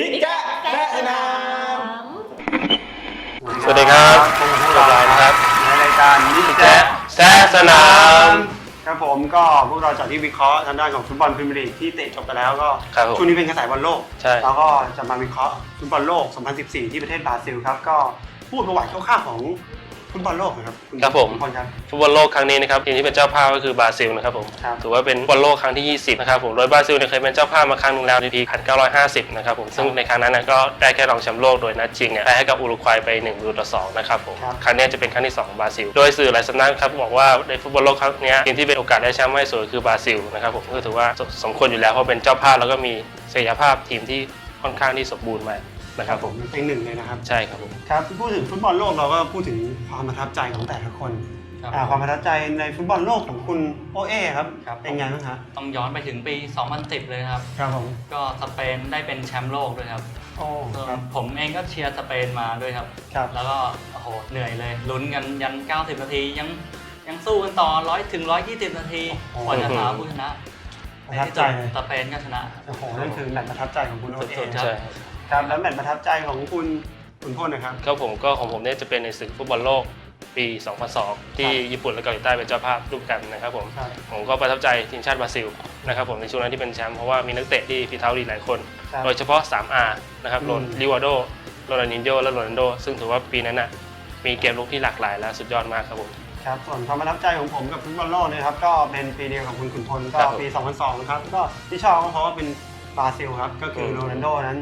บิ๊กแจ๊ะแจ๊ะสนามสวัสดีครับพบกับพวกเราสวัสดีครับ ในรายการบิ๊กแจ๊แจ๊ะแจ๊สนาม ครับผมก็พวกเราจากที่วิเคราะห์ทางด้านของฟุตบอลพรีเมียร์ลีกที่เตะจบไปแล้วก็ครับผมช่วงนี้เป็นกระแสบอลโลกใช่ เราก็จะมาวิเคราะห์ฟุตบอลโลก 2014 ที่ประเทศบราซิลครับ ก็พูดประวัติคร่าวๆของ ฟุตบอลโลกนะครับณครับผม ณพลครับ ฟุตบอลโลกครั้งนี้นะครับทีมที่เป็นเจ้าภาพก็คือบราซิลนะครับผมครับ ถือว่าเป็นฟุตบอลโลกครั้งที่ 20นะครับผมโดยบราซิลเนี่ยเคยเป็นเจ้าภาพมาครั้งหนึงแล้วในปี 1950 นะครับผมซึ่งในครั้งนั้นนะก็ได้แค่รองแชมป์โลกโดยนัดชิงเนี่ยแพ้ให้กับอุรุกวัยไป1ประตูต่อ2นะครับผมครับ ครั้งนี้จะเป็นครั้งที่2ของบราซิล โดยสื่อหลายสำนักครับบอกว่าในฟุตบอลโลกครั้งเนี้ยทีมที่เป็นโอกาสได้แชมป์มากที่สุดคือบราซิลนะครับผมก็ถือว่าสสมควรอยู่แล้วเพราะเป็นเจ้าภาพแล้วก็มีศักยภาพทีมที่ค่อนข้างที่สมบูรณ์มาก นะครับผมเป็นหนึ่งเลยนะครับ ใช่ครับผมครับพูดถึงฟุตบอลโลกเราก็พูดถึงความประทับใจของแต่ละคนครับอ่าความประทับใจในฟุตบอลโลกของคุณโอเอครับครับ เป็นไงบ้างฮะต้องย้อนไปถึงปี 2010 เลยครับ ครับผมก็สเปนได้เป็นแชมป์โลกด้วยครับโอ้ส่วนครับ ผมเองก็เชียร์สเปนมาด้วยครับ ครับ แล้วก็โอ้โหเหนื่อยเลยลุ้นกันยัน 90 นาทียังยังสู้กันต่อร้อยถึง 120 นาทีโอ้โห กว่าจะหาผู้ชนะประทับใจเลยสเปนก็ชนะโอ้โหนั่นคือแมตช์ประทับใจของคุณโอเอสุดๆครับ ใช่ครับ ครับแล้วแมตช์ประทับใจของคุณคุณพลนะครับก็ผมก็ของผมเนี่ยจะเป็นในศึกฟุตบอลโลกปี 2002 ที่ญี่ปุ่นและเกาหลีใต้เป็นเจ้าภาพร่วมกันนะครับผม ครับ ผมก็ประทับใจทีมชาติบราซิลนะครับผมในช่วงนั้นที่เป็นแชมป์เพราะว่ามีนักเตะที่ฝีเท้าดีหลายคน ครับ โดยเฉพาะ 3R นะครับอืมโรนลิวาโดโรนัลดินโญและโรนัลโด ซึ่งถือว่าปีนั้นน่ะมีเกมลุกที่หลากหลายและสุดยอดมากครับผม ครับส่วนความประทับใจของผมกับฟุตบอลโลกเนะครับก็เป็นปีเดียวกับคุณขุนพลก็ครับผมปี 2002 ครับ ก็ที่ชอบก็เพราะว่าเป็นบราซิลครับ ก็คือมโรนัลโดนั้น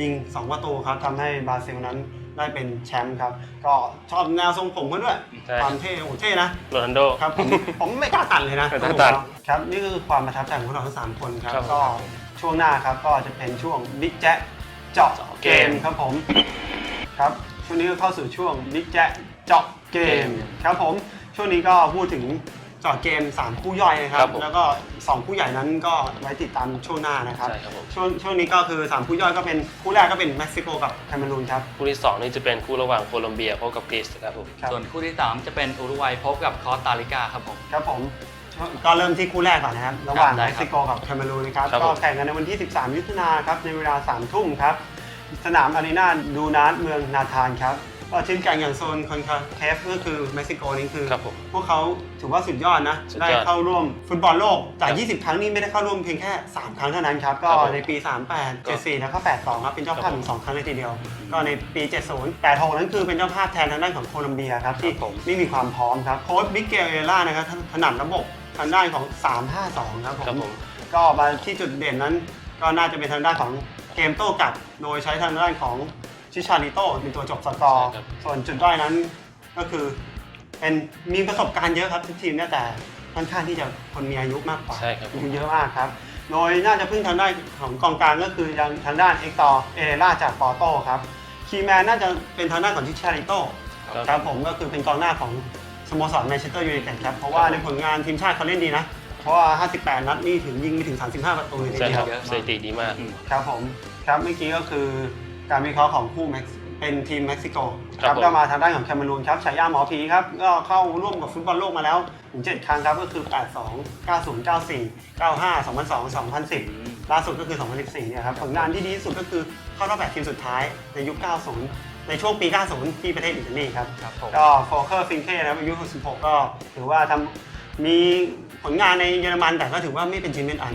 ยิง 2 ประตูครับทำให้บราซิลนั้นได้เป็นแชมป์ครับ ก็ชอบแนวทรงผมเขาด้วยใช่ ความเท่โอ้โหเท่นะ โรนัลโด ครับผมผมไม่กล้าตัดเลยนะไม่กล้าตัดครับนี่คือความประทับใจของพวกเราทั้งสามคนครับ ครับก็ช่วงหน้าครับก็จะเป็นช่วงบิ๊กแจ๊ะเจาะเกมครับผม ครับช่วงนี้ก็เข้าสู่ช่วงบิ๊กแจ๊ะเจาะเกมครับผมช่วงนี้ก็พูดถึง เจาะเกม 3 คู่ย่อยนะครัครับบ ผมแล้วก็ 2 คู่ใหญ่นั้นก็ไว้ติดตามช่วงหน้านะครับ ใช่ครับผม ช่วงช่วงนี้ก็คือ 3 คู่ย่อยก็เป็นคู่แรกก็เป็นเม็กซิโกกับแคนารูนครับ คู่ที่สองนี่จะเป็นคู่ระหว่างโคลอมเบียพบกับกรีซครับผม ครับ ส่วนคู่ที่ 3 จะเป็นอุรุกวัยพบกับคอสตาริกาครับผม ครับผมก็เริ่มที่คู่แรกก่อนนะครับ ระหว่างได้เม็ครับกซิโกกับแคนารูนนะครับ ครับก็ผม แข่งกันในวันที่ 13มิถุนายนครับในเวลา3ทุ่มครับ สนามอารีนาดูนาสเมืองนาธานครับ ก็ทีมแข่งอย่างโซนคอนคาเคฟก็คือเม็กซิโกนี่คือ ครับผม พวกเขาถือว่าสุดยอดนะ สุดยอดได้เข้าร่วมฟุตบอลโลก จาก ครับ20 ครั้งนี้ไม่ได้เข้าร่วมเพียงแค่ 3 ครั้งเท่านั้นครับ ก็ครับผมในปี 38 74 แล้วก็ 82 ครับ เป็นเจ้าภาพครับผมถึง2ครั้งเลยทีเดียว ก็ในปี 70 86 นั้นคือเป็นเจ้าภาพแทนทางด้านของโคลอมเบียครับ ที่ครับผม ไม่มีความพร้อมครับ โค้ชมิเกลเอล่านะครับถนัดระบบทางด้านของ 352 ครับผครับมผม ก็มาที่จุดเด่นนั้นก็น่าจะเป็นทางด้านของเกมโต้กลับ โดยใช้ทางด้านของ ชิชาริโต้เป็นตัวจบสกอร์ใช่ครับ ส่วนจุดด้อยนั้นก็คือเป็นมีประสบการณ์เยอะครับทุกทีมเนี่ยแต่ค่อนข้างที่จะคนมีอายุมากกว่า ใช่ครับอายุเยอะมากครับ โดยน่าจะพึ่งทางด้านของกองกลางก็คือยังทางด้านเอ็กตอร์เอเรล่าจากปอโต้ครับ คีย์แมนน่าจะเป็นทางด้านของทิชาริโต้ครับ ครับผมก็คือเป็นกองหน้าของสโมสรแมนเชสเตอร์ยูไนเต็ดครับ เพราะว่าครับในผลงานทีมชาติเขาเล่นดีนะ เพราะว่า 58 นัดนี่ถึงยิงไปถึง 35 ประตูเลยทีใช่เดีคยรับวเยอะมากสถิติดีมากอืมครับผม ครับเมื่อกี้ก็คือ การวิเคราะห์ของคู่เม็กซ์เป็นทีมเม็กซิโกครับผม ก็มาทางด้านของแคนารูนครับฉายาหมอผีครับก็เข้าร่วมกับฟุตบอลโลกมาแล้วถึง7ครั้งครับก็คือ 82 90 94 95 2002 2010 ล่าสุดก็คือ 2014 เนี่ยครับ ผลงานที่ดีที่สุดก็คือเข้ารอบ8ทีมสุดท้ายในยุค 90 ในช่วงปี 90 ที่ประเทศอิตาลีครับ ครับผม ก็โฟเคอร์ฟิงเก้นะครับอายุ 66 ก็ถือว่าทำมีผลงานในเยอรมันแต่ก็ถือว่าไม่เป็นชิ้นเป็นอัน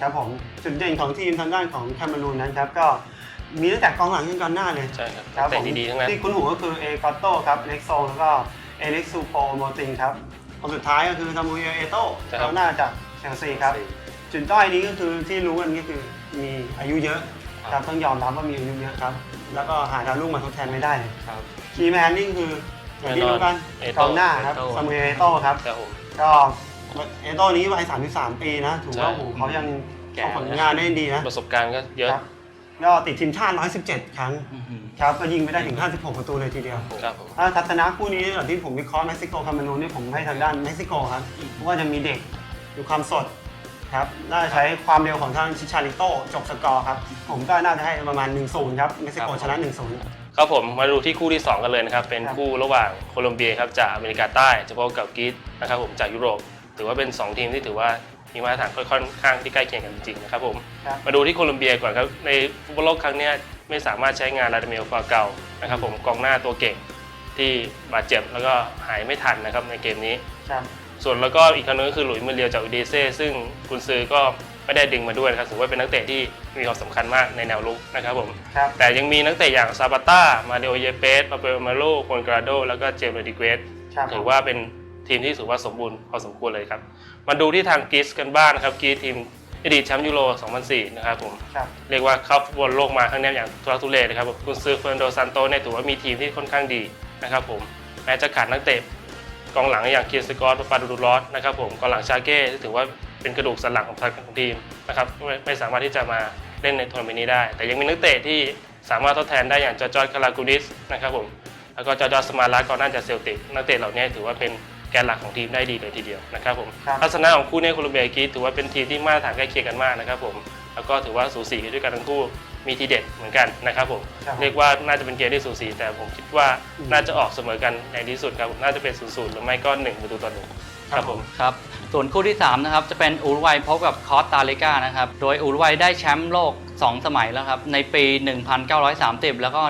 ครับผม จุดเด่นของทีมทางด้านของแคนารูนนั้นครับ ก็ มีตั้งแต่กองหลังจนกองหน้าเลยใช่ครับครับแต่ผมดีๆทั้งนั้นที่คุ้นหูก็คือเอกอตโต้ครับเล็กโซแล้วก็เอเล็กซูโปโมตินครับคนสุดท้ายก็คือซามูเอลเอโต้ใช่คกรับองหน้าจากเชลซีครับจุดด้อยนี้ก็คือที่รู้กันก็คือมีอายุเยอะครับต้องยอมรับว่ามีอายุเยอะครับ แล้วก็หาดาวรุ่งมาทดแทนไม่ได้เลยครับคีย์แมนนี่คืออย่างที่รู้กันเอกโต้องหน้าครับเอโต้ซามูเอลเอโต้ครับครับผมก็เอโต้นี้วัย 33 ปีนะถือว่าใช่โอ้โหเขายังแก่ทำผลงานได้ดีนะประสบการณ์ก็เยอะครับ ก็ติดทีมชาติ 117 ครั้งอื้อหือครับก็ยิงไปได้ถึง 56 ประตูเลยทีเดียวครับผมถ้าทัศนะคู่นี้อย่างที่ผมวิเคราะห์เม็กซิโกคาเมรูนนี่ผมให้ทางด้านเม็กซิโกครับเพราะว่าจะมีเด็กมีความสดครับน่าจะใช้ความเร็วของทางชิชาริโต้จบสกอร์ครับ ผมก็น่าจะให้ประมาณ 1-0 ครับเม็กซิโกชนะ 1-0ครับผมมาดูที่คู่ที่ 2 กันเลยนะครับ เป็นครับคู่ระหว่างโคลอมเบียครับจากอเมริกาใต้จะพบกับกรีซนะครับผมจากยุโรป ถือว่าเป็น 2 ทีมที่ถือว่า มีมาตรฐานค่อนข้างที่ใกล้เคียงกันจริงๆนะครับผมครับ มาดูที่โคลอมเบียก่อนครับในฟุตบอลโลกครั้งเนี้ยไม่สามารถใช้งานลาดาเมลฟาเกานะครับผมกองหน้าตัวเก่งที่บาดเจ็บแล้วก็หายไม่ทันนะครับในเกมนี้ ครับ ส่วนแล้วก็อีกคนนึงก็คือหลุยส์เมเรียจากอุดีเซ่ซึ่งกุนซือก็ไม่ได้ดึงมาด้วยนะครับถือว่าเป็นนักเตะที่มีความสำคัญมากในแนวรุกนะครับผม ครับ แต่ยังมีนักเตะอย่างซาบาต้า มาเดโอเยเปสปาเปโอมาโลควนกราโด แล้วก็เจมส์โรดิเกสครับถือว่าเป็น ทีมที่ถือว่าสมบูรณ์พอสมควรเลยครับ มาดูที่ทางกรีซกันบ้างนะครับกรีซทีมอดีตแชมป์ยูโร 2004 นะครับผมครับเรียกว่าเข้าฟุตบอลโลกมาครั้งนี้อย่างทุรักทุเลนะครับกุนซือเฟรนโดซันโตเนี่ยถือว่ามีทีมที่ค่อนข้างดีนะครับผม แม้จะขาดนักเตะกองหลังอย่างเคียร์สกอตปาปาดูดูรอสนะครับผมกองหลังชาเก้ที่ถือว่าเป็นกระดูกสันหลังของทางของทีมนะครับไม่ไม่สามารถที่จะมาเล่นในทัวร์นาเมนต์นี้ได้ แต่ยังมีนักเตะที่สามารถทดแทนได้อย่างจอร์จอร์จคารากูดิสนะครับผมแล้วก็จอร์จอร์จสมาร์ลาก่อนหน้าจากเซลติกนักเตะเหล่านี้ถือว่าเป็น แกนหลักของทีมได้ดีเลยทีเดียวนะครับผมครับทัศนะของคู่นี้โคลอมเบียกีถือว่าเป็นทีมที่มาตรฐานใกล้เคียงกันมากนะครับผมแล้วก็ถือว่าสูสีด้วยกันทั้งคู่มีทีเด็ดเหมือนกันนะครับผมครับเรียกว่าน่าจะเป็นเกมที่สูสีแต่ผมคิดว่าอืมน่าจะออกเสมอกันในที่สุดครับผมน่าจะเป็นศูนย์ศูนย์หรือไม่ก็หนึ่งประตูต่อหนึ่งครับผม ครับส่วนคู่ที่ 3 นะครับ จะเป็นอุรุกวัยพบกับคอสตาริกานะครับ โดยอุรุกวัยได้แชมป์โลก 2 สมัยแล้วครับ ในปี 1930 แล้วก็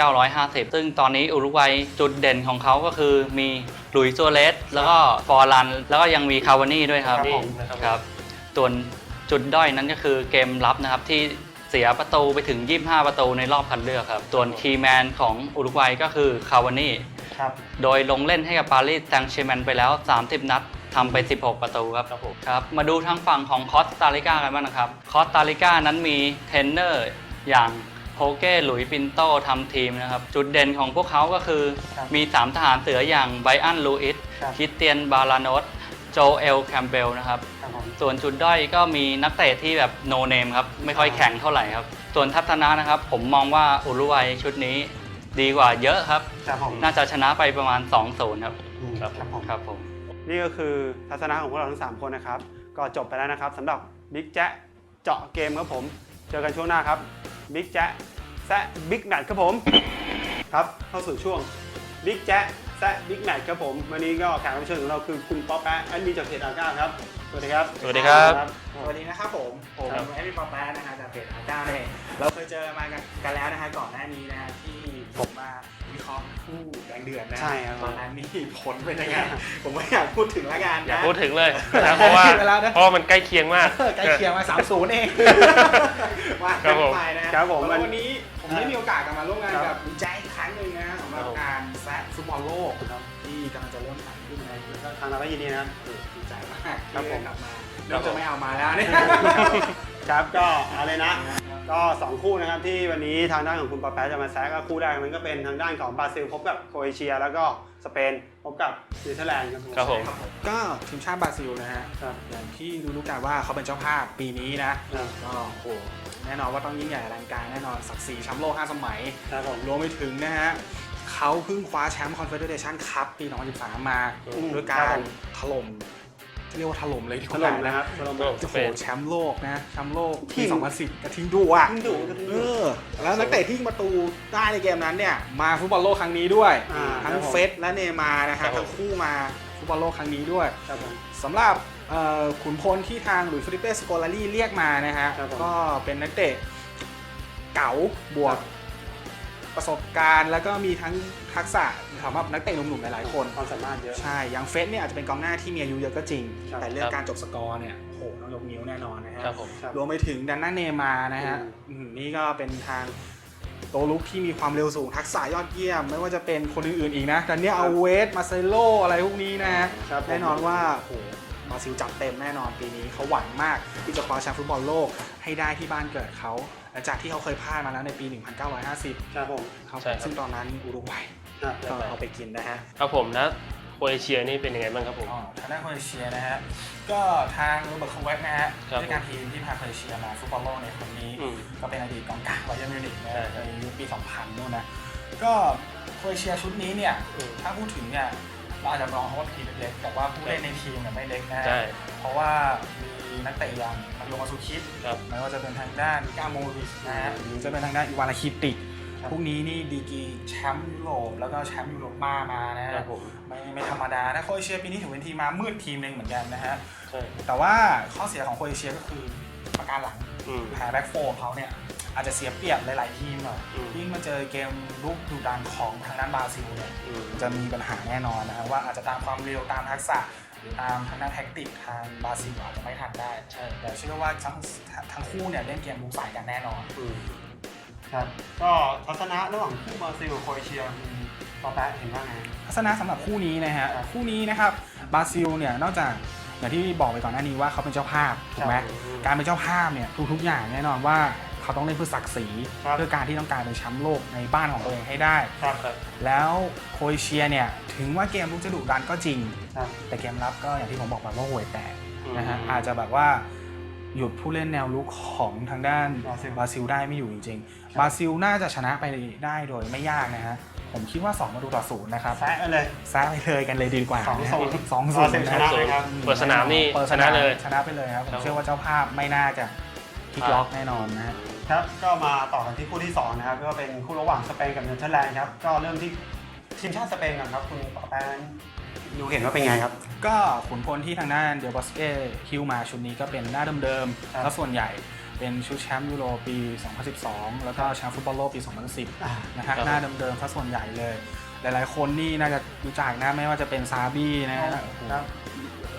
1950 ซึ่งตอนนี้อุรุกวัยจุดเด่นของเขาก็คือมีหลุยส์ซัวเรสแล้วก็ฟอร์ลัน แล้วก็ยังมีคาวานี่ด้วยครับครับผมนะครับ ครับส่วนจุดด้อยนั้นก็คือเกมรับนะครับที่เสียประตูไปถึง 25 ประตูในรอบคัดเลือกครับ ส่วนคีย์แมนของอุรุกวัยก็คือคาวานี่ ครับ โดยลงเล่นให้กับปารีสแซงต์แชร์แมงไปแล้ว 30 นัด ทำไป 16 ประตูครับครับผมครับ มาดูทางฝั่งของคอสตาริกากันบ้างนะครับ คอสตาริกานั้นมีเทรนเนอร์อย่างโฮเก้หลุยปินโตทำทีมนะครับ จุดเด่นของพวกเขาก็คือครับมี 3 ทหารเสืออย่างไบอันลูอิสครับคริสเตียนบาลานอสโจเอลแคมเบลนะครับ ครับผม ส่วนจุดด้อยก็มีนักเตะที่แบบโนเนมครับ ไม่ค่อยแข็งเท่าไหร่ครับ ส่วนทัศนะนะครับ ผมมองว่าอุรุกวัยชุดนี้ดีกว่าเยอะครับ ครับผมน่าจะชนะไปประมาณ2-0ครับ อืมครับ ครับผม ครับผม นี่ก็คือทัศนะของพวกเราทั้ง 3 คนนะครับ ก็จบไปแล้วนะครับสำหรับบิ๊กแจ๊ะเจาะเกมครับผม เจอกันช่วงหน้าครับบิ๊กแจ๊ะแซะบิ๊กแมทครับผม ครับเข้าสู่ช่วงบิ๊กแจ๊ะแซะบิ๊กแมทครับผม วันนี้ก็แขกรับเชิญของเราคือคุณป๊อปแปะแอดมินจากเพจอาก้าครับสวัสดีครับ สวัสดีครับ สวัสดีนะครับผมผมครับ แอดมินปอแป๊ะนะฮะจากเพจอาร์ก้าเนี่ยเราเคยเจอมากันกันแล้วนะฮะก่อนหน้านี้นะฮะที่ผมมา วิเคราะห์คู่แดงเดือดนะใช่ครับ ตอนนั้นนี่ผลเป็นยังไงผมไม่อยากพูดถึงละกันอย่านะ พูดถึงเลยนะครับเพราะว่าไปแล้วนะ เพราะว่ามันใกล้เคียงมากเออใกล้เคียงมา3-0เอง ว่าครักับนผมไปนะครับผมแล้ววันนี้ผมได้มีโอกาสกลับมาร่วมงานครักับบวิจัยอีกครั้งหนึ่งนะฮะสำหรับครับผมการแซะฟุตบอลโลกครับ ที่กำลังจะเริ่มขันขึ้นนะทางเราก็ยินดีนะครับ ดีใจมากครับผมที่ได้กลับมาเริ่มจะไม่เอามาแล้วเนี่ย ครับก็เอาเลยนะ ก็ 2 คู่นะครับที่วันนี้ทางด้านของคุณปอแป๊ะจะมาแซะก็คู่แรกนั้นก็เป็นทางด้านของบราซิลพบกับโครเอเชีย แล้วก็สเปนพบกับเนเธอร์แลนด์ครับผมครับผม ก็ทีมชาติบราซิลนะฮะครับ อย่างที่รู้ๆกันว่าเขาเป็นเจ้าภาพปีนี้นะครับก็โอ้โหแน่นอนว่าต้องยิ่งใหญ่อลังการแน่นอนศักดิ์ศรีแชมป์โลก 5 สมัย ครับผม รวมไปถึงนะฮะเขาเพิ่งคว้าแชมป์คอนเฟเดเรชันคัพปี 2013 มาอืมด้วยการถล่ม เรียกว่าถล่มเลยดีกถว่าล่มนะครับถล่มถล่มโอ้โหแชมป์โลกนะแชมป์โลกทีปีม2010กระทิงดุอะทิ้งดุก็ทิ้งเอดุอแล้วนักเตะที่ยิงประตูได้ในเกมนั้นเนี่ยมาฟุตบอลโลกครั้งนี้ด้วยอ่าทั้งครับผมเฟสและเนย์มาร์นะครัฮะบผมทั้งคู่มาฟุตบอลโลกครั้งนี้ด้วยครับผมสำหรับเอ่อขุนพลที่ทางหลุยส์ฟิลิปเป้สโกลารีเรียกมานะฮะครับผมก็เป็นนักเตะเก๋าบวก ประสบการณ์ แล้วก็มีทั้งทักษะสำหรับนักเตะหนุ่มๆหลายๆคน ความสามารถเยอะ ใช่อย่างเฟสเนี่ยอาจจะเป็นกองหน้าที่มีอายุเยอะก็จริง ครับ แต่เรื่องการจบสกอร์เนี่ยโหต้องยกนิ้วแน่นอนนะฮะ ครับผม ครับ รวมไปถึงดันน่าเนย์มาร์นะฮะอืมอืมนี่ก็เป็นทางตัวลุกที่มีความเร็วสูง ทักษะยอดเยี่ยม ไม่ว่าจะเป็นคนอื่นๆอีกนะดันเนียครัเอาบเวส มาเซโล อะไรพวกนี้นะฮะ ครับผม แน่นอนว่าโหบราซิลจัดเต็มแน่นอนปีนี้เขาหวังมากที่จะคว้าแชมป์ฟุตบอลโลกให้ได้ที่บ้านเกิดเขา หลังจากที่เขาเคยพลาดมาแล้วในปี 1950 ครับผมครับใช่ครับ ซึ่งตอนนั้นอุรุกวัยครับก็เอาไปกินนะฮะ ครับผมนะโครเอเชียนี่เป็นยังไงบ้างครับผม อ๋อทางด้านโครเอเชียนะฮะ ก็ทางโรเบิร์ตโคเวกนะฮะครับ ด้วยการทีมที่พาโครเอเชียมาฟุตบอลโลกในครั้งนี้ อืม ก็เป็นอดีตกองกลางบาเยิร์นมิวนิกนะใช่ฮะครับในยุคปี 2000นู่นนะ ก็โครเอเชียชุดนี้เนี่ย อืมถ้าพูดถึงเนี่ยเราอาจจะมองเขาว่าทีมเล็กๆแต่ว่าผู้เล่นในทีมเนี่ยไม่เล็กนะฮะ ใช่ เพราะว่ามีนักเตะอย่าง มาริโอมาซูคิปครับ ไม่ว่าจะเป็นทางด้านกาโมริสนะฮะหรือจะเป็นทางด้านอีวานาคิติกครับ พวกนี้นี่ดีกรีแชมป์ยุโรปแล้วก็แชมป์ยูโรป้ามานะฮะครับผมไม่ไม่ธรรมดานะโครเอเชียปีนี้ถือเป็นทีมมามืดทีมหนึ่งเหมือนกันนะฮะ ใช่แต่ว่าข้อเสียของโครเอเชียก็คือประการหลังอืม แพ้แบ็กโฟร์เขาเนี่ยอาจจะเสียเปรียบหลาย ๆ ทีมหน่อยอืม ยิ่งมาเจอเกมลุกดุดันของทางด้านบราซิลเนี่ย อืม จะมีปัญหาแน่นอนนะครับว่าอาจจะตามความเร็วตามทักษะหรือ ตามทางด้านแท็กติกทางบราซิลอาจจะไม่ทันได้ ใช่แต่เชื่อว่าทั้งทั้งคู่เนี่ยเล่นเกมลุกใส่กันแน่นอน อืมครับ ก็ทัศนะระหว่างคู่บราซิลกับโครเอเชียคุณปอแปะเห็นว่าไง ทัศนะสำหรับคู่นี้นะฮะคู่นี้นะครับบราซิลเนี่ยนอกจากอย่างที่บอกไปก่อนหน้านี้ว่าเขาเป็นเจ้าภาพถูกไหมครับ การเป็นเจ้าภาพเนี่ยทุกๆอย่างแน่นอนว่า เขาต้องเล่นเพื่อศักดิ์ศรีครับ เพื่อการที่ต้องการเป็นแชมป์โลกในบ้านของตัวเองให้ได้ ครับครับแล้วโครเอเชียเนี่ยถึงว่าเกมลุกจะดุดันก็จริง ครับ แต่เกมรับก็อย่างที่ผมบอกไปว่าห่วยแตกนะฮะอืมอาจจะแบบว่าหยุดผู้เล่นแนวลุกของทางด้านบราซิล บราซิลได้ไม่อยู่จริงครับๆบราซิลน่าจะชนะไปได้โดยไม่ยากนะฮะผมคิดว่า2ประตูต่อศูนย์นะครับแซะกันเลย แซะไปเลยกันเลยดีกว่าสองศูนย์สองบศูรานซิลย์ชนะนะเลยครับ เปิดสนามนี่ปิดชนะเลย ชนะไปเลยครับผครัมบเชื่อว่าเจ้าภาพไม่น่าจะพลิกล็อกแน่นอนนะฮะ ครับก็มาต่อกันที่คู่ที่2นะครับก็เป็นคู่ระหว่างสเปนกับเนเธอร์แลนด์ครับก็เริ่มที่ทีมชาติสเปนก่อนครับคุณปอแปะดูเห็นว่าเป็นไงครับ ก็ขุนพลที่ทางด้านเดลบอสเก้ฮิวมาชุดนี้ก็เป็นหน้าเดิมครับๆแล้วส่วนใหญ่เป็นชุดแชมป์ยูโรปี 2012 แล้วก็แชมป์ฟุตบอลโลกปี 2010อ่านะครัฮะบหน้าเดิมๆซะส่วนใหญ่เลย หลายๆคนนี่น่าจะรู้จักนะไม่ว่าจะเป็นซาบี้นะฮะโอ้โ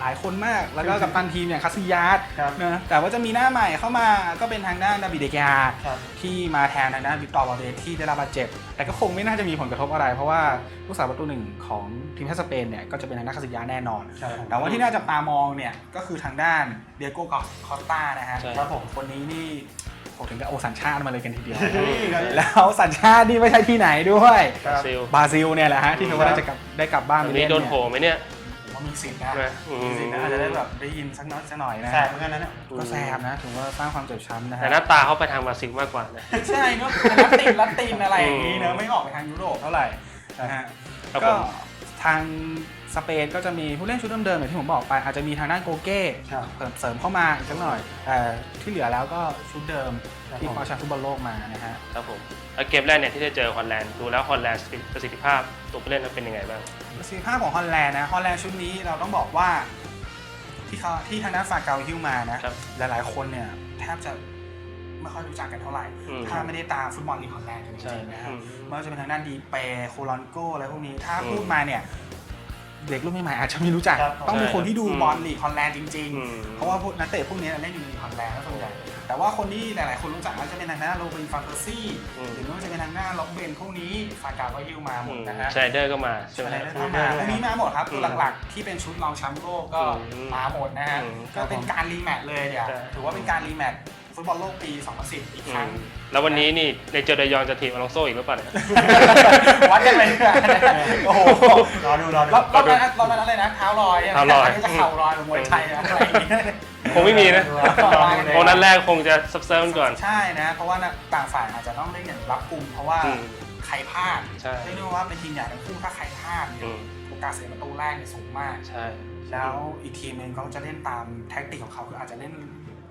หครับหลายคนมาก แล้วก็กับตันทีมอย่างคาซิยาสครับนะแต่ว่าจะมีหน้าใหม่เข้ามาก็เป็นทางด้านดาวิดเดกาครับที่มาแทนทางด้านวิกตอร์วาลเดสที่ได้รับบาดเจ็บ แต่ก็คงไม่น่าจะมีผลกระทบอะไร เพราะว่าผู้สาประตูหนึ่งของทีมชาติสเปนเนี่ยก็จะเป็นทางด้านคาซิยาสแน่นอนครับผมแต่ว่าที่น่าจับตามองเนี่ยก็คือทางด้านเดียโก้คอสตานะฮะใช่ครับผมคนนี้นี่ผมถึงกับโอสัญชาติมาเลยกันทีเดียวนี่ครับแล้วสัญชาตินี่ไม่ใช่ที่ไหนด้วยครับซิลบราซิลเนี่ยแหละฮะที่เขาว่าน่าจะกลับได้กลับบ้านอัไปนเล่นี้นโดนเนี่ยโผล่ไหมเนี่ยผ มว่ามีสิทธิ์นะนะอืม มีสิทธิ์นะอาจจะได้แบบได้ยินสักน้อยสักหน่อยนะแสฮะบเหมือนกันนะเนี่ยก็แสบนะถือว่าสร้างความเจ็บช้ำนะแต่ฮะ หน้าตาเขาไปทางบราซิลมากกว่านะ ใช่เนอะลัตตินลัตตินอะไรอย่างนี้เนอะไม่ออกไปทางยุโรปเท่าไหร่นะฮะครับก็ผม ทางสเปนก็จะมีผู้เล่นชุดเดิมๆอย่างที่ผมบอกไป อาจจะมีทางด้านโกเก้ครับเพิ่มเสริมเข้ามาอีกสักหน่อยแต่ที่เหลือแล้วก็ชุดเดิมครับ ที่ผมคว้าแชมป์ฟุตบอลโลกมานะฮะ ครับผมแล้วเกมแรกเนี่ยที่ได้เจอฮอลแลนด์ดูแล้วฮอลแลนด์ประสิทธิภาพ ตัวผู้เล่นนั้นเป็นยังไงบ้างประสิทธิภาพของฮอลแลนด์นะฮอลแลนด์ชุดนี้เราต้องบอกว่า ที่เขาที่ทางด้านฟาเกาฮิวมานะ ครับ หลายๆ คนเนี่ยแทบจะไม่ค่อยรู้จักกันเท่าไหร่ อืมถ้าไม่ได้ตามฟุตบอลลีกฮอลแลนด์กันจใช่ริงๆนะครับอืมไม่ว่าจะเป็นทางด้านดีเปโคลอนโกอะไรพวกนี้ถ้าอืมพูดมาเนี่ย เด็กรุ่นใหม่ๆอาจจะไม่รู้จัก ครับต้องเป็นคนที่ดูอืมบอลลีกฮอลแลนด์จริง อืม ๆ เพราะว่าพวกนักเตะพวกนี้เล่นอยู่ในลีกฮอลแลนด์แล้วส่วนใหญ่ แต่ว่าคนที่หลายๆ คนรู้จักก็จะเป็นทางด้านโรบินฟานเตอร์ซี่อืม หรือไม่ว่าจะเป็นทางด้านล็อกเบนพวกนี้ฟากาก็ยิวมาหมดนะฮะชไนเดอร์ก็มาใช่ไหม อะไรฮะได้เข้ามาพวกนี้มาหมดครับตัวอืมหลักๆ ที่เป็นชุดรองแชมป์โลกก็อืมมาหมดนะฮะอืมก็เป็นการรีแมตช์เลยเนี่ยใช่ ถือว่าเป็นการรีแมตช์ฟุตบอลโลกปี 2010 อีกอืครั้ง มแล้ววันนี้นี่ในเจอเดยองจะถีบอลองโซอีกหรือเปล่าเนี่ย วัดกันเลยดีกว่าโอ้โหรอดูรอดูรอบรอบนั้นรอบนั้นอะไรนะเท้าลอยะเท้าลอยนนี้จะเข่าลอยเหมือนมวยไทยอะอะไรอย่างเงี้ย คงไม่มีนะรอดูเลยโอ้นัดแรกคงจะซับเซิร์ฟก่อน ใช่นะ เพราะว่าต่างฝ่ายอาจจะต้องเล่นอย่างรับกลุ่มเพราะว่าอืมใครพลาดใช่เรียกได้ว่าเป็นทีมใหญ่ทั้งคู่ถ้าใครพลาดเนี่อืยมโอกาสเสียประตูแรกเนี่ยสูงมากใช่แล้วอีกทีมหนึงเขาจะเล่นตามแท็กติกของเขาคืออาจจะเล่น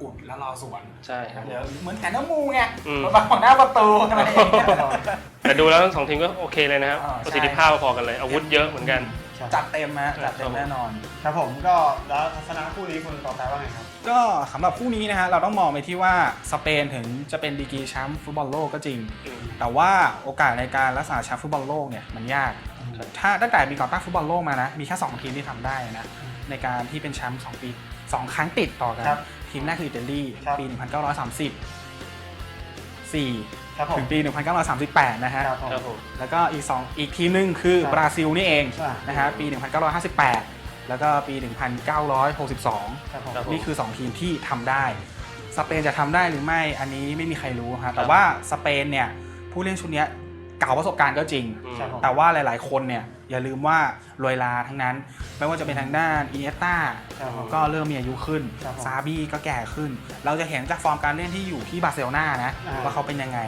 อุดแล้วรอสวนใช่ครับเดี๋ยวเหมือนแผนน้ำมูไงอืมมาบังหน้าประตูอะไรอย่างเงี้ยแต่ดูแล้วทั้งสองทีมก็โอเคเลยนะครับอ่าใช่ประสิทธิภาพพอกันเลยอาวุธเยอะเหมือนกัน จัดเต็มนะจัดเต็มแน่นอน ครับผมก็แล้วทัศนะคู่นี้คุณปอแปะว่าไงครับ ก็สำหรับคู่นี้นะฮะเราต้องมองไปที่ว่าสเปนถึงจะเป็นดีกรีแชมป์ฟุตบอลโลกก็จริงอืมแต่ว่าโอกาสในการรักษาแชมป์ฟุตบอลโลกเนี่ยมันยากครับถ้าตั้งแต่มีก่อตั้งฟุตบอลโลกมานะมีแค่2ทีมที่ทำได้นะในการที่เป็นแชมป์2ปี 2 ครั้งติดต่อกันครับทีมแรกคืออิตาลีครับปี 1930 4 ครับผมถึงปี 1938 นะฮะ ครับผม ครับผม แล้วก็อีก 2 อีกทีมหนึ่งคือครับบราซิลนี่เองใช่นะฮะปี 1958 แล้วก็ปี 1962 ครับผมครับนี่คือ 2 ทีมที่ทำได้ สเปนจะทำได้หรือไม่อันนี้ไม่มีใครรู้ฮะแต่ว่าสเปนเนี่ยผู้เล่นชุดเนี้ย เก่าประสบการณ์ก็จริงอืมครับผมแต่ว่าหลาย ๆ คนเนี่ยอย่าลืมว่าลอยลาทั้งนั้น ไม่ว่าจะเป็นทางด้านอีเอสตาครับผมก็เริ่มมีอายุขึ้น ครับผมซาบี้ก็แก่ขึ้น เราจะเห็นจากฟอร์มการเล่นที่อยู่ที่บาร์เซโลนานะอ่า ว่าเขาเป็นยังไง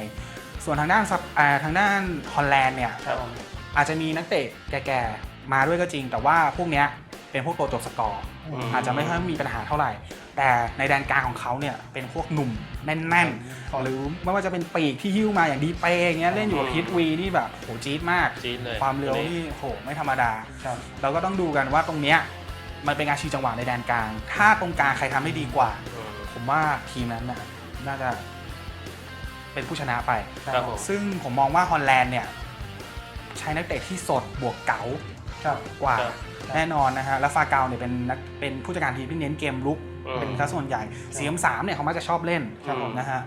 ส่วนทางด้านซับอ่าทางด้านฮอลแลนด์เนี่ย ครับผมอาจจะมีนักเตะแก่ๆ มาด้วยก็จริง แต่ว่าพวกเนี้ยเป็นพวกตัวจบสกอร์ อืม อาจจะไม่ค่อยมีปัญหาเท่าไหร่ แต่ในแดนกลางของเขาเนี่ยเป็นพวกหนุ่มแน่นๆหรือไม่ว่าจะเป็นปีกที่หิ้วมาอย่างดีเปย์อย่างเงี้ยเล่นอยู่กับพิทวีนี่แบบโหจี๊ดมากจี๊ดเลยความเร็วนี่โหไม่ธรรมดาครับเราก็ต้องดูกันว่าตรงเนี้ยมันเป็นการชิงจังหวะในแดนกลาง ถ้าตรงกลางใครทำได้ดีกว่าอืมผมว่าทีมนั้นน่ะน่าจะเป็นผู้ชนะไปครับผมซึ่งผมมองว่าฮอลแลนด์เนี่ยใช้นักเตะที่สดบวกเก๋าครับกว่าครับแน่นอนนะฮะ แล้วฟาเกาเนี่ยเป็นนักเป็นผู้จัดการทีมที่เน้นเกมลุกอืม เป็นซะส่วนใหญ่เสียมสามเนี่ยเขามักจะชอบเล่นครับผม นะฮะ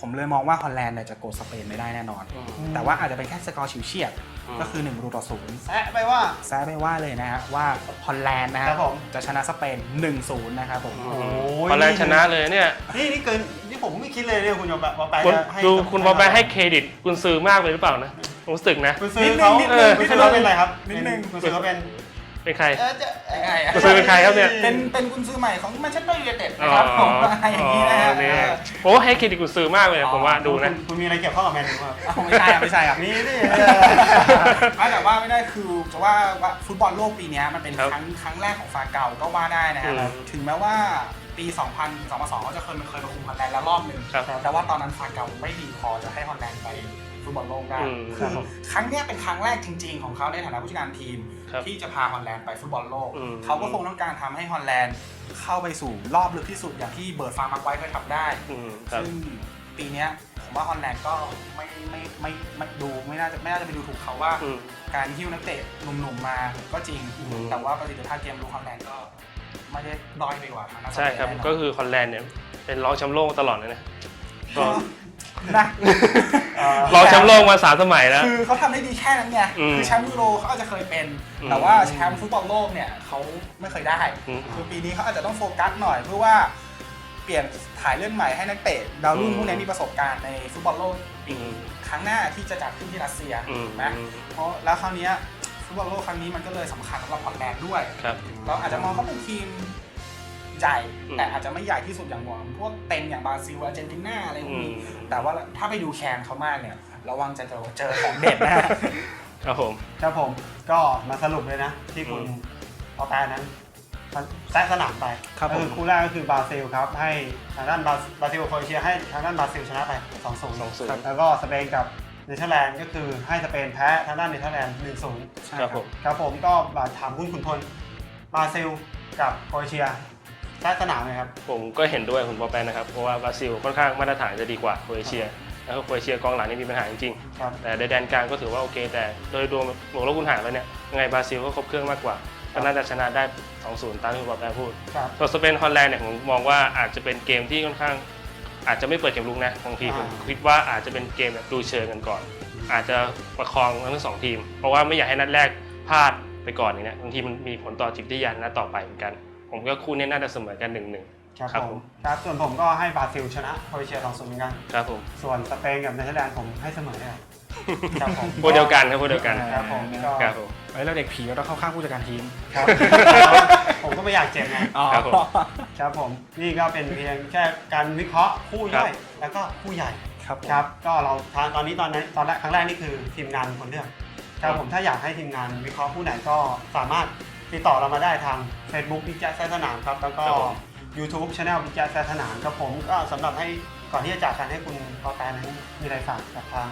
ผมเลยมองว่าฮอลแลนด์เนี่ยจะโกดสเปนไม่ได้แน่นอนอืมแต่ว่าอาจจะเป็นแค่สกอร์ฉิวเฉียดอืมก็คือ1ประตูต่อศูนย์แซะไปว่าแซะไม่ว่าเลยนะฮะว่าฮอลแลนด์นะฮะครับผมจะชนะสเปน1-0นะครับผมอืมโอ้ยฮอลแลนด์ชนะเลยเนี่ยนี่นี่เกินนี่ผมไม่คิดเลยเนี่ยคุณยอมแบบว่าไปคุณให้ดูคุณบอลไปให้เครดิตคุณซื้อมากเลยหรือเปล่านะผมรู้สึกนะคุณซื้อเขานิดนึงเออนิคุณดนึงซื้อเขาเป็นอะไรครับนิดนึงคุณซื้อเขาเป็น เป็นใคร เออจะยังไงอะคุณซื้อเป็นใครครับเนี่ย เป็นเป็นกุนซื้อใหม่ของแมนเชสเตอร์ยูไนเต็ดอ๋นะอครับผมอะไรอย่างนี้นะฮะนี่โอ้ให้เครดิตคุณซื้อมากเลยผมว่าดูนะ คุณคุณมีอะไรเกี่ยวข้องกับแมนยูครับเอาไม่ใช่อะไม่ใช่อะนี่ดิไม่แต่ว่าไม่ได้คือจะว่าว่าฟุตบอลโลกปีเนี้ยมันเป็นครับครั้งครั้งแรกของฟาเก่าก็ว่าได้นะฮะอืมถึงแม้ว่าปี 2000 2002เขาจะเคยเคยมาคุมฮอลแลนด์แล้วรอบหนึ่งครับ แต่ว่าตอนนั้นฟาเก่าไม่ดีพอจะให้ฮอลแลนด์ไป ฟุตบอลโลกได้อืมคือครั้งเนี้ยเป็นครั้งแรกจริง ๆ ของเขาในฐานะผู้จัดการทีม ครับที่จะพาฮอลแลนด์ไปฟุตบอลโลก อืม เขาก็คงต้องการทำให้ฮอลแลนด์เข้าไปสู่รอบลึกที่สุดอย่างที่เบิร์ดฟาร์มักไว้เคยทำได้ อืมครับ ซึ่งปีเนี้ยผมว่าฮอลแลนด์ก็ไม่ไม่ไม่ไม่ดูไม่น่าจะไม่น่าจะไปดูถูกเขาว่า อืม การฮิ้วนักเตะหนุ่มๆมาก็จริง อืม แต่ว่าประสิทธิภาพเกมลุกฮอลแลนด์ก็ไม่ได้ด้อยไปกว่าทางนักใช่ครับ แน่นนก็คือฮอลแลนด์เนี่ยเป็นรองแชมป์โลกตลอดเลยนะก็ นะเอ่อรองแชมป์โลกมาสามสมัยแล้ว คือเขาทำได้ดีแค่นั้นไงอืมคือแชมป์ยูโรเขาอาจจะเคยเป็น อืมแต่ว่าแชมป์ฟุตบอลโลกเนี่ยเขาไม่เคยได้ อืมคือปีนี้เขาอาจจะต้องโฟกัสหน่อยเพื่อว่าเปลี่ยนถ่ายเลื่อนใหม่ให้นักเตะดาวรุ่งอืม พวกนี้มีประสบการณ์ในฟุตบอลโลกปีอืม ครั้งหน้าที่จะจัดขึ้นที่รัสเซียอืม นะเพราะแล้วคราวเนี้ยฟุตบอลโลกครั้งนี้มันก็เลยสำคัญสำหรับฮอลแลนด์ด้วย ครับ เราอาจจะมองเขาเป็นทีม ใหญ่อืมแต่อาจจะไม่ใหญ่ที่สุดอย่างหวังพวกเต็งอย่างบราซิลอาร์เจนตินาอะไรพวอืกมนี้แต่ว่าถ้าไปดูแคนเขามากเนี่ยระวังจะเจอเจอของเด็ดนะครับผมครับผมก็มาสรุปเลยนะ ที่คุณอืมเอาแปลนั้นแซะสนามไปครับก็ผมคือคู่แรกก็คือบราซิลครับ ให้ทางด้านบราบราซิลกับโครเอเชียให้ทางด้านบราซิลชนะไป2-0สองศูนย์แล้วก็สเปนกับเนเธอร์แลนด์ก็คือให้สเปนแพ้ทางด้านเนเธอร์แลนด์1-0ใช่ครับผมครับผมก็มาถามคุณขุนพลบราซิลกับโครเอเชีย แซะสนามเลยครับ ผมก็เห็นด้วยคุณปอแปนนะครับ เพราะว่าบราซิลค่อนข้างมาตรฐานจะดีกว่าโครเอเชีย แล้วก็โครเอเชียกองหลังนี่มีปัญหาจริงครับ ๆแต่ในแดนกลางก็ถือว่าโอเค แต่โดยรวมบวกลบคูณหารแล้วเนี่ยยังไงบราซิลก็ครบเครื่องมากกว่าก็น่าจะชนะได้ 2-0 ตามที่คุณปอแปนพูด ครับ ส่วนสเปนฮอลแลนด์เนี่ยผมมองว่าอาจจะเป็นเกมที่ค่อนข้าง อาจจะไม่เปิดเกมลุกนะบางทีอ่าผมคิดว่าอาจจะเป็นเกมแบบดูเชิงกันก่อน อาจจะประคองทั้งสองทีม เพราะว่าไม่อยากให้นัดแรกพลาดไปก่อนอย่างเนี้ยบางทีมันมีผลต่อจิตวิทยานัดต่อไปเหมือนกัน ผมก็คู่นี้น่าจะเสมอกันหนึ่งหนึ่งครับครับผผม มครับส่วนผมก็ให้บราซิลชนะโครเอเชีย2-0เหมือนกัน ครับผมส่วนสเปนกับเนเธอร์แลนด์ผมให้เสมอเลยครับครับผม พวกเดียวกันครับพวกเดียวกัน ครับผมก็ ครับผม ไว้เราเด็กผีเราต้องเข้าข้างผู้จัดการทีมครับ ผมก็ไม่อยากเจ็บไง ครับผม ครับผม นี่ก็เป็นเพียงแค่การวิเคราะห์คู่ย่อยครับแล้วก็คู่ใหญ่ ครับผม ครับ ก็เราทางตอนนี้ตอนนั้นตอนแรกครั้งแรกนี่คือทีมงานเป็นคนเลือก ครับผมถ้าอยากให้ทีมงานวิเคราะห์คู่ไหนก็สามารถ ติดต่อเรามาได้ทาง Facebook พิจารสนามครับ แล้วก็ ครับผม YouTube Channel พิจารสนามครับผมก็สำหรับให้ก่อนที่จะจากกันให้คุณกอแตนั้นมีอะไรฝากกับทาง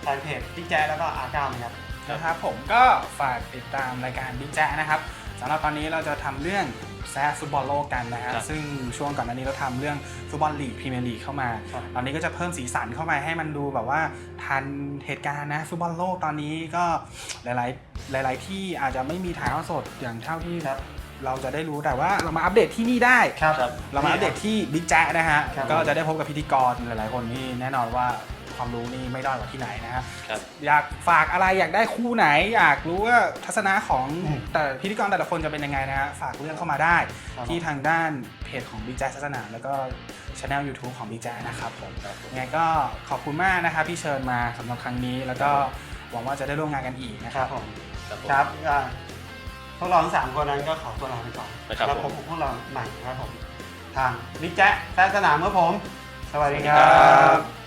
แฟนเพจพิจารแล้วก็อาร์ก้าไหมครับ นะครับผมก็ฝากติดตามรายการบิ๊กแจ๊นะครับสำหรับตอนนี้เราจะทำเรื่อง แซะฟุตบอลโลกกันนะฮะครับซึ่งช่วงก่อนหน้านี้เราทำเรื่องฟุตบอลลีกพรีเมียร์ลีกเข้ามาครับตอนนี้ก็จะเพิ่มสีสันเข้าไปให้มันดูแบบว่าทันเหตุการณ์นะฟุตบอลโลกตอนนี้ก็หลาย ๆ หลาย ๆ ที่อาจจะไม่มีถ่ายทอดสดอย่างเท่าที่ครับเราจะได้รู้แต่ว่าเรามาอัปเดตที่นี่ได้ครับเรามาอัปเดตที่บิ๊กแจ๊นะฮะครับก็จะได้พบกับพิธีกรหลาย ๆ คนที่แน่นอนว่า ความรู้นี่ไม่ด้อยกว่าที่ไหนนะฮะครับ อยากฝากอะไรอยากได้คู่ไหน อยากรู้ว่าทัศนะของอืมแต่พิธีกรแต่ละคนจะเป็นยังไงนะฮะฝากเรื่องเข้ามาได้ ครับที่ทางด้านเพจของบิ๊กแจ๊ทัศนา แล้วก็ช anel YouTube ของบิ๊กแจ๊นะครับผม ยังไงก็ขอบคุณมากนะครับที่เชิญมาสำหรับครั้งนี้ แล้วก็หวังว่าจะได้ร่วมงานกันอีกนะคครัรับบ ผมครับผม ครับก็พวกเราทั้งสามคนนั้นก็ขอตัวลาไปก่อนนะครับแล้วผมพบกับพวกเราใหม่ครับผม ทางบิ๊กแจ๊แซะสนามครับผม สวัสดีคสวัสดีรัครับ บ